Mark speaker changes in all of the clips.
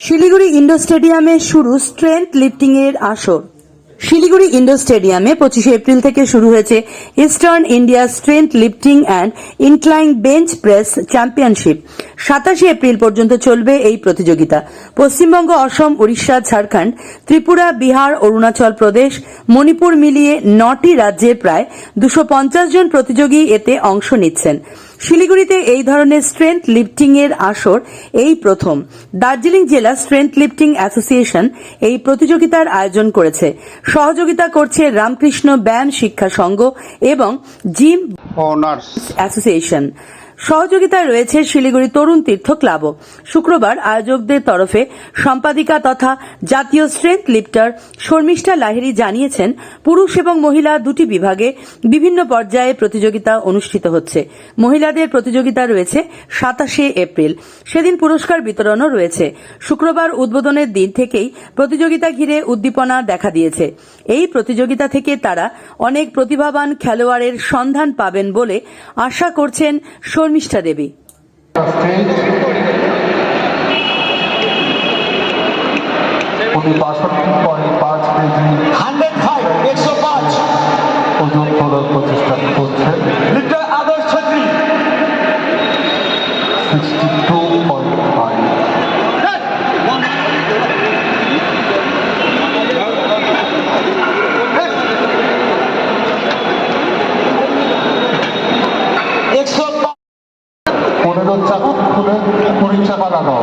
Speaker 1: Siliguri indoor স্টেডিয়ামে শুরু strength lifting এর আসর। শিলিগুড়ি ইন্ডোর স্টেডিয়ামে পঁচিশে এপ্রিল থেকে শুরু হয়েছে Eastern India strength lifting and incline bench press championship. সাতাশে এপ্রিল পর্যন্ত চলবে এই প্রতিযোগিতা। পশ্চিমবঙ্গ, অসম, উড়িষ্যা, ঝাড়খণ্ড, ত্রিপুরা, বিহার, অরুণাচল প্রদেশ, মণিপুর মিলিয়ে নটি রাজ্যের প্রায় দুশো জন প্রতিযোগী এতে অংশ নিচ্ছেন। শিলিগুড়িতে এই ধরনের স্ট্রেংথ লিফটিং এর আসর এই প্রথম। দার্জিলিং জেলা স্ট্রেংথ লিফটিং অ্যাসোসিয়েশন এই প্রতিযোগিতার আয়োজন করেছে। সহযোগিতা করছে রামকৃষ্ণ ব্যায়াম শিক্ষা সংঘ এবং জিম
Speaker 2: অনার্স
Speaker 1: অ্যাসোসিয়েশন সহযোগিতায় রয়েছে শিলিগুড়ি তরুণ তীর্থ ক্লাবও। শুক্রবার আয়োজকদের তরফে সম্পাদিকা তথা জাতীয় স্ট্রেংথ লিফটার শর্মিষ্ঠা লাহিড়ী জানিয়েছেন, পুরুষ এবং মহিলা দুটি বিভাগে বিভিন্ন পর্যায়ে প্রতিযোগিতা অনুষ্ঠিত হচ্ছে। মহিলাদের প্রতিযোগিতা রয়েছে সাতাশে এপ্রিল। সেদিন পুরস্কার বিতরণও রয়েছে। শুক্রবার উদ্বোধনের দিন থেকেই প্রতিযোগিতা ঘিরে উদ্দীপনা দেখা দিয়েছে। এই প্রতিযোগিতা থেকে তারা অনেক প্রতিভাবান খেলোয়াড়ের সন্ধান পাবেন বলে আশা করছেন শর্মিষ্ঠা দেবী।
Speaker 3: পাঁচ কেজি পনেরো চাকা খুলে কুড়ি চাকা লাগাও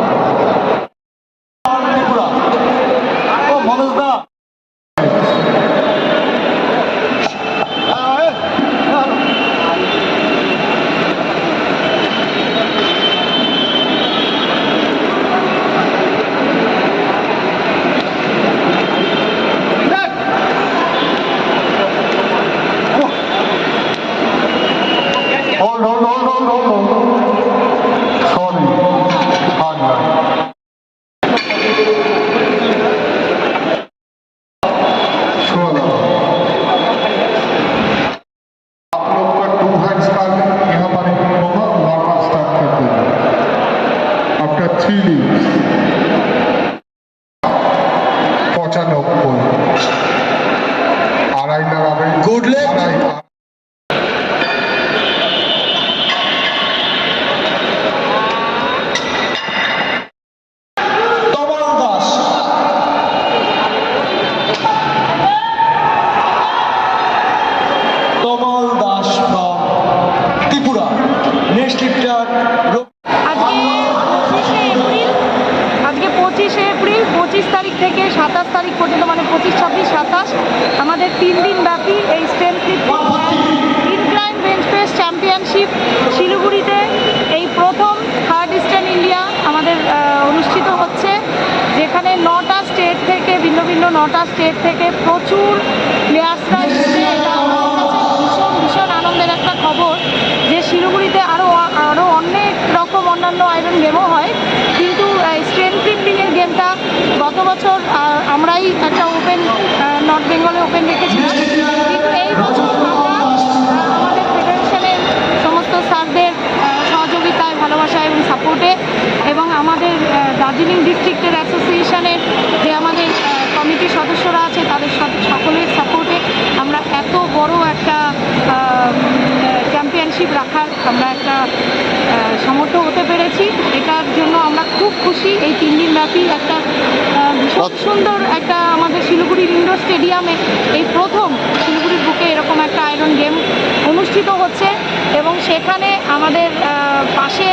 Speaker 4: ಕೂಡಲೇ নটা স্টেট থেকে প্রচুর প্লেয়ার্সরা এসেছে। এটা ভীষণ ভীষণ আনন্দের একটা খবর যে শিলিগুড়িতে আরও আরও অনেক রকম অন্যান্য আয়রন গেমও হয়। কিন্তু স্ট্রেন্থ লিফটিংয়ের গেমটা গত বছর আমরাই একটা ওপেন নর্থ বেঙ্গলে ওপেন রেখেছিলাম কিন্তু এই বছর আমরা আহ, আমাদের ফেডারেশনের সমস্ত স্যারদের আহ, সহযোগিতায় ভালোবাসা এবং সাপোর্টে এবং আমাদের আহ, দার্জিলিং ডিস্ট্রিক্টের অ্যাসোসিয়েশনের যে আমাদের কমিটির সদস্যরা আছে তাদের সব- সকলের সাপোর্টে আমরা এত বড় একটা চ্যাম্পিয়নশিপ রাখার আমরা একটা সামর্থ্য সমর্থ হতে পেরেছি। এটার জন্য আমরা খুব খুশি এই তিন দিন ব্যাপী একটা ভীষণ সুন্দর একটা আমাদের শিলিগুড়ির ইন্ডোর স্টেডিয়ামে এই প্রথম শিলিগুড়ির বুকে এরকম একটা আয়রন গেম অনুষ্ঠিত হচ্ছে এবং সেখানে আমাদের পাশে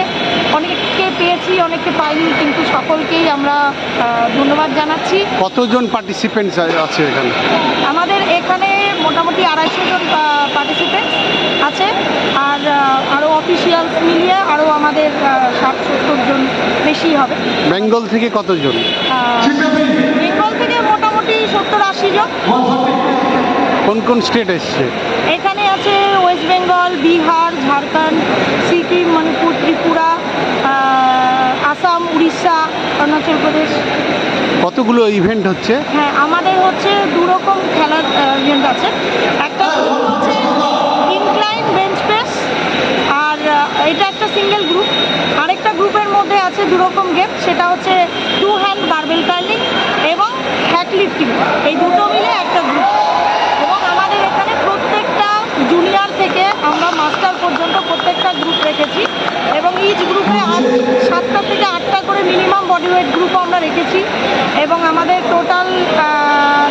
Speaker 4: অনেককে পাইনি কিন্তু সকলকেই আমরা ধন্যবাদ জানাচ্ছি।
Speaker 2: কতজন পার্টিসিপেন্টস আছে এখানে?
Speaker 4: আমাদের এখানে মোটামুটি আড়াইশো জন পার্টিসিপেন্ট আছে আর আরও অফিসিয়ালস মিলিয়ে আরও আমাদের ষাট সত্তর জন বেশি হবে।
Speaker 2: বেঙ্গল থেকে কতজন?
Speaker 4: বেঙ্গল থেকে মোটামুটি সত্তর আশি জন।
Speaker 2: কোন কোন স্টেট এসছে?
Speaker 4: এখানে আছে ওয়েস্ট বেঙ্গল বিহার ঝাড়খণ্ড সিকিম মণিপুর ত্রিপুরা উড়িষ্যা অরুণাচল প্রদেশ।
Speaker 2: কতগুলো ইভেন্ট হচ্ছে?
Speaker 4: হ্যাঁ আমাদের হচ্ছে দু রকম খেলার ইভেন্ট আছে। একটা হচ্ছে ইনক্লাইন বেঞ্চ প্রেস আর এটা একটা সিঙ্গেল গ্রুপ আরেকটা গ্রুপের মধ্যে আছে দু রকম গেম সেটা হচ্ছে টু হ্যান্ড বার্বেল কার্লিং এবং হ্যাক লিফটিং এই দুটো মিলে একটা গ্রুপ এবং আমাদের এখানে প্রত্যেকটা জুনিয়র থেকে আমরা মাস্টার পর্যন্ত প্রত্যেকটা গ্রুপ রেখেছি। এবং ইচ গ্রুপে আজ সাতটা থেকে বার গ্রুপও আমরা রেখেছি এবং আমাদের টোটাল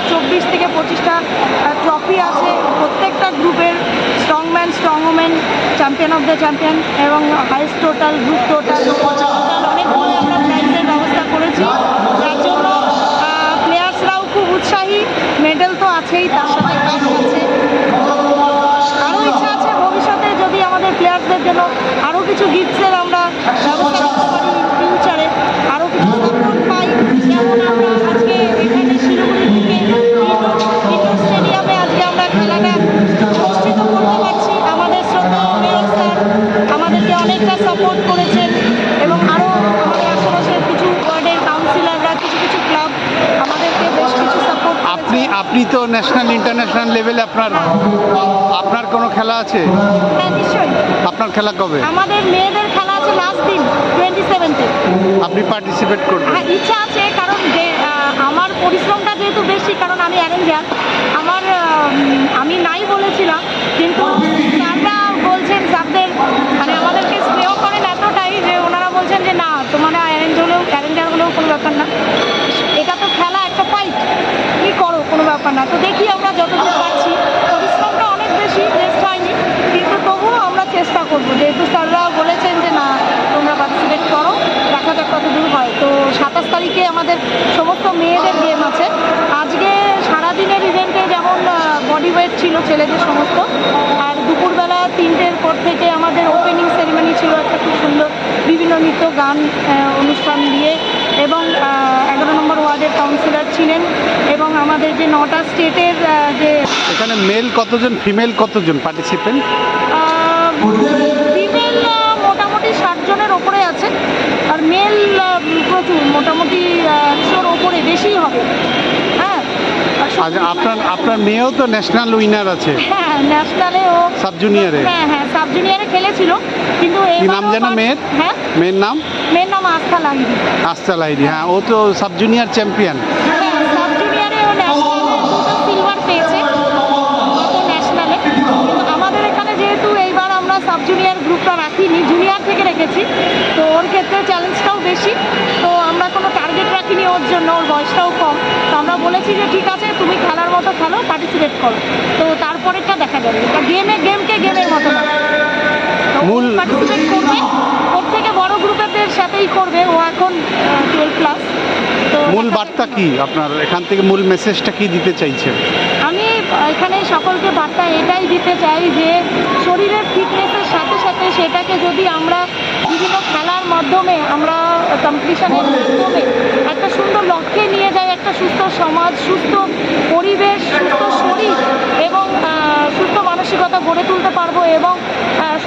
Speaker 4: চব্বিশ থেকে পঁচিশটা ট্রফি আছে। প্রত্যেকটা গ্রুপের strongman strong women champion of the champion এবং হাইস্ট টোটাল গ্রুপ টোটাল অনেকগুলো আমরা প্রাইজের ব্যবস্থা করেছি। যার জন্য প্লেয়ার্সরাও খুব উৎসাহী মেডেল তো আছেই, তার সাথে কাপ আছে। আরও ইচ্ছা আছে ভবিষ্যতে যদি আমাদের প্লেয়ার্সদের জন্য আরও কিছু গিফটসের আমরা ব্যবস্থা
Speaker 2: তো ন্যাশনাল ইন্টারন্যাশনাল লেভেলে আপনার আপনার কোনো খেলা আছে? আপনার খেলা কবে?
Speaker 4: আমাদের মেয়েদের খেলা আছে লাস্ট দিন টোয়েন্টি সেভেন্থে
Speaker 2: আপনি পার্টিসিপেট করবেন।
Speaker 4: হ্যাঁ ইচ্ছা আছে কারণ আমার পরিশ্রমটা যেহেতু বেশি কারণ আমি অ্যারেঞ্জার আমার আমি নাই বলেছিলাম কিন্তু স্যাররা বলছেন স্যারদের মানে আমাদেরকে স্নেহ করেন এতটাই যে ওনারা বলছেন যে না তোমার অ্যারেঞ্জ হলেও অ্যারেঞ্জার হলেও কোনো ব্যাপার না এটা তো খেলা একটা ফাইট কি করো কোনো ব্যাপার না তো দেখি আমরা যতদূর পারছি পরিশ্রমটা অনেক বেশি রেস্ট হয়নি কিন্তু তবুও আমরা চেষ্টা করব যেহেতু স্যাররা বলেছেন যে না তোমরা পার্টিসিপেট করো দেখা যাক কত দূর হয় তো সাতাশ তারিখে আমাদের সমস্ত মেয়েদের গেম আছে। আজকে সারাদিনের ইভেন্টে যেমন বডি ওয়েট ছিল ছেলেদের সমস্ত আর দুপুরবেলা তিনটের পর থেকে আমাদের ওপেনিং সেরিমনি ছিল একটা খুব সুন্দর বিভিন্ন নৃত্য গান অনুষ্ঠান দিয়ে। এবং এগারো নম্বর ওয়ার্ডের কাউন্সিলর ছিলেন এবং আমাদের যে নটা স্টেটের যে
Speaker 2: এখানে মেল কতজন ফিমেল কতজন পার্টিসিপেন্ট
Speaker 4: ফিমেল মোটামুটি ষাট জনের ওপরে আছে। আর মেল প্রচুর মোটামুটি বেশি হবে। হ্যাঁ
Speaker 2: আচ্ছা আপনার আপনার মেয়েও তো ন্যাশনাল উইনার আছে।
Speaker 4: হ্যাঁ ন্যাশনালে ও
Speaker 2: সাব জুনিয়রে
Speaker 4: হ্যাঁ হ্যাঁ সাব জুনিয়রে খেলেছিল কিন্তু
Speaker 2: কি নাম যেন মেয়ের?
Speaker 4: হ্যাঁ?
Speaker 2: মেয়ের নাম?
Speaker 4: মেয়ের নাম আস্থা লাহিড়ি।
Speaker 2: আস্তা লাইরি হ্যাঁ ও তো সাব জুনিয়র চ্যাম্পিয়ন
Speaker 4: হ্যাঁ সাব জুনিয়রে ও ন্যাশনালে পেয়েছে গত ন্যাশনালে কিন্তু আমাদের এখানে যেহেতু এইবার আমরা সাব জুনিয়র গ্রুপটা রাখিনি জুনিয়র থেকে রেখেছি তো ওর ক্ষেত্রে চ্যালেঞ্জটাও বেশি। রাখিনি ওর জন্য ওর বয়সটাও কম। তো আমরা বলেছি যে ঠিক আছে তুমি খেলার মতো খেলো পার্টিসিপেট করো। তো তারপরেরটা দেখা যাবে। গেমে গেমকে গেমের মতো না।
Speaker 2: মূল-
Speaker 4: পার্টিসিপেট করবে। ওর থেকে বড় গ্রুপের সাথেই করবে। ও এখন টুয়েলভ ক্লাস তো
Speaker 2: মূল বার্তা কি? আপনার এখান থেকে মূল মেসেজটা কি দিতে চাইছেন?
Speaker 4: আমি এখানে সকলকে বার্তা এটাই দিতে চাই যে শরীরের ফিটনেসের সাথে সাথে সেটাকে যদি আমরা বিভিন্ন খেলার মাধ্যমে আমরা কম্পিটিশনের মাধ্যমে একটা সুন্দর লক্ষ্যে নিয়ে যাই, একটা সুস্থ সমাজ, সুস্থ পরিবেশ, সুস্থ শরীর এবং সুস্থ মানসিকতা গড়ে তুলতে পারব এবং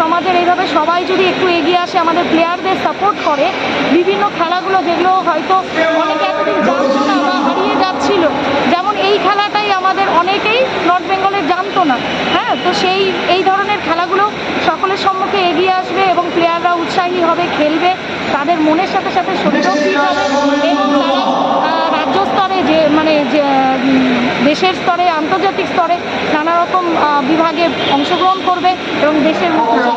Speaker 4: সমাজের এইভাবে সবাই যদি একটু এগিয়ে আসে, আমাদের প্লেয়ারদের সাপোর্ট করে, বিভিন্ন খেলাগুলো যেগুলো হয়তো অনেকে এতদিন জানতো না বা হারিয়ে যাচ্ছিল এই খেলাটাই আমাদের অনেকেই নর্থ বেঙ্গলের জানতো না হ্যাঁ তো সেই এই ধরনের খেলাগুলো সকলের সম্মুখে এগিয়ে আসবে এবং প্লেয়াররা উৎসাহী হবে খেলবে তাদের মনের সাথে সাথে শরীরও ফিট হবে এবং তারা রাজ্য স্তরে যে মানে যে দেশের স্তরে আন্তর্জাতিক স্তরে নানা রকম বিভাগে অংশগ্রহণ করবে এবং দেশের মুখ করবে।